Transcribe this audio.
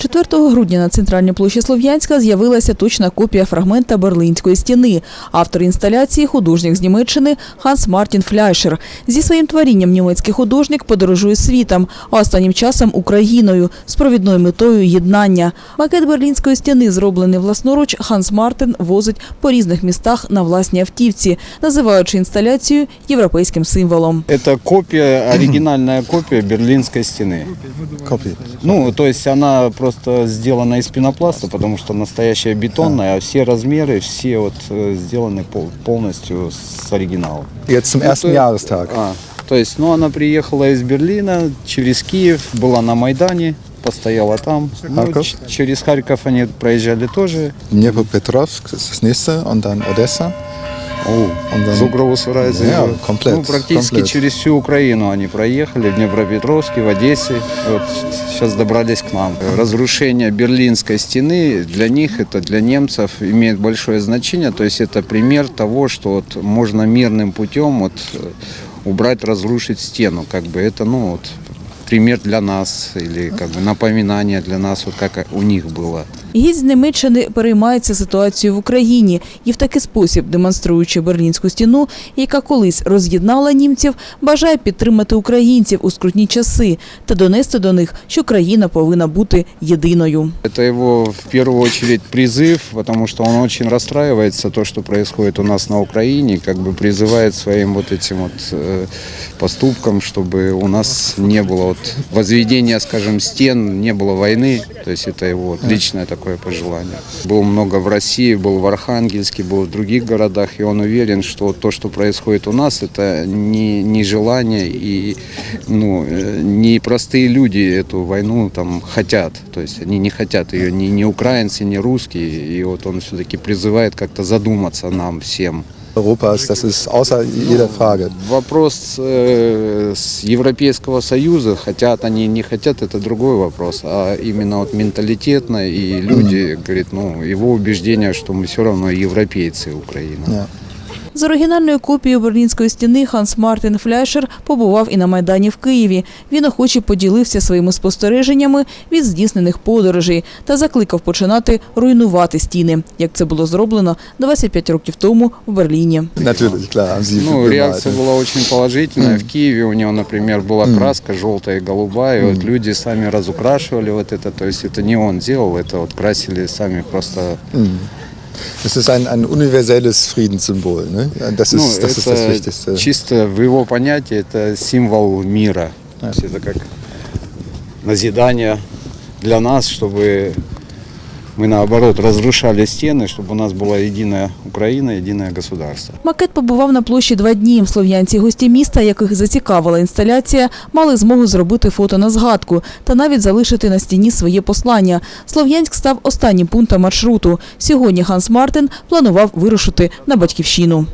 4 грудня на центральній площі Слов'янська з'явилася точна копія фрагмента Берлинської стіни. Автор інсталяції художник з Німеччини Ханс Мартін Фляйшер. Зі своїм творінням німецький художник подорожує світом, а останнім часом Україною з провідною метою єднання. Макет Берлінської стіни, зроблений власноруч, Ханс Мартин возить по різних містах на власній автівці, називаючи інсталяцію європейським символом. Это копия, оригинальная копия Берлинской стены. Копии. Ну, то есть она просто сделана из пенопласта, потому что настоящая бетонная, а все размеры, все вот э, сделаны пол- полностью с оригинала. Jetzt zum ersten то- Jahrestag. А, то есть, ну, она приехала из Берлина через Киев, была на Майдане, постояла там. Ну, через Харьков они проезжали тоже. Das nächste und dann Odessa. Сурайзе. Да, комплект, Ну, практически комплект. через всю Украину они проехали, в Днепропетровске, в Одессе. Вот сейчас добрались к нам. Разрушение Берлинской стены для них, это для немцев, имеет большое значение. То есть это пример того, что вот можно мирным путем вот, э, убрать, разрушить стену. Как бы это, ну, вот, пример для нас или как бы напоминание для нас, вот как у них было. Гість з Німеччини переймається ситуацією в Україні і в такий спосіб, демонструючи Берлінську стіну, яка колись роз'єднала німців, бажає підтримати українців у скрутні часи та донести до них, що країна повинна бути єдиною. Это его в первую очередь призыв, потому что он очень расстраивается, то, что происходит у нас на Украине, как бы призывает своим вот этим вот э, поступкам, чтобы у нас не было вот возведения, скажем, стен, не было войны. То есть это его личное такое пожелание. Был много в России, был в Архангельске, был в других городах, и он уверен, что то, что происходит у нас, это не, не желание и ну, э, не простые люди эту войну там хотят. То есть они не хотят ее ни, ни украинцы, ни русские. И вот он все-таки призывает как-то задуматься нам всем. Europas, das ist außer jeder Frage. Вопрос э, с Европейского Союза, хотят они, не хотят, это другой вопрос. А именно вот менталитетно и люди, говорит, ну, его убеждение, что мы все равно европейцы Украина. Ja. З оригінальною копією Берлінської стіни Ханс Мартін Фляйшер побував і на Майдані в Києві. Він охоче поділився своїми спостереженнями від здійснених подорожей та закликав починати руйнувати стіни, як це було зроблено 25 років тому в Берліні. Natürlich, klar, haben Sie Ну, gemalt, реакция ne? была очень положительная. В Киеве у него, например, была краска желтая и голубая. И вот люди сами разукрашивали вот это. То есть это не он делал, это вот красили сами просто. Das ist ein, ein universelles Friedenssymbol. Ne? Das, ist, ну, das ist это das Wichtigste. чисто в его понятии это символ мира. То есть это как назидание для нас, чтобы мы наоборот разрушали стены, чтобы у нас была единая Украина, единое государство. Макет побував на площі два дні. Слов'янці гості міста, яких зацікавила інсталяція, мали змогу зробити фото на згадку та навіть залишити на стіні своє послання. Слов'янськ став останнім пунктом маршруту. Сьогодні Ханс Мартин планував вирушити на батьківщину.